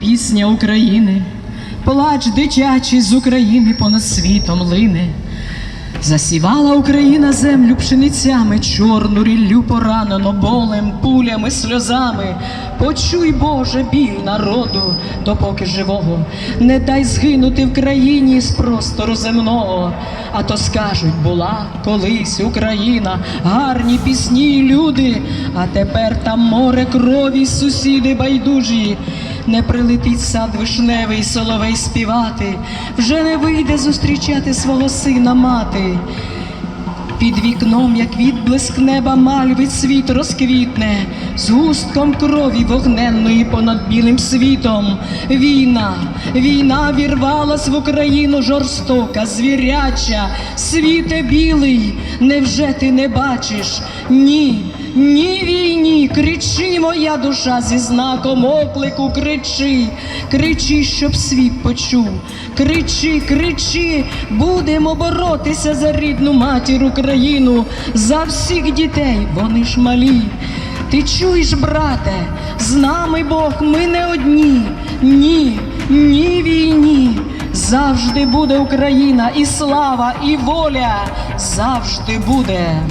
Пісня України, плач дитячий з України понад світом лине. Засівала Україна землю пшеницями, чорну ріллю поранено болем, пулями, сльозами. Почуй, Боже, біль народу, допоки живого, не дай згинути в країні з простору земного. А то скажуть, була колись Україна, гарні пісні люди, а тепер там море крові, сусіди байдужі. Не прилетить сад вишневий соловей співати, вже не вийде зустрічати свого сина мати. Під вікном, як відблиск неба, мальви світ розквітне, з густком крові вогненної понад білим світом. Війна, війна вірвалась в Україну жорстока, звіряча, світе білий, невже ти не бачиш? Ні, ні війні, кричи, моя душа зі знаком оклику, кричи, кричи, щоб світ почув. Кричи, кричи, будемо боротися за рідну матір Україну, за всіх дітей, вони ж малі. Ти чуєш, брате, з нами Бог, ми не одні. Ні, ні війні. Завжди буде Україна, і слава, і воля завжди буде.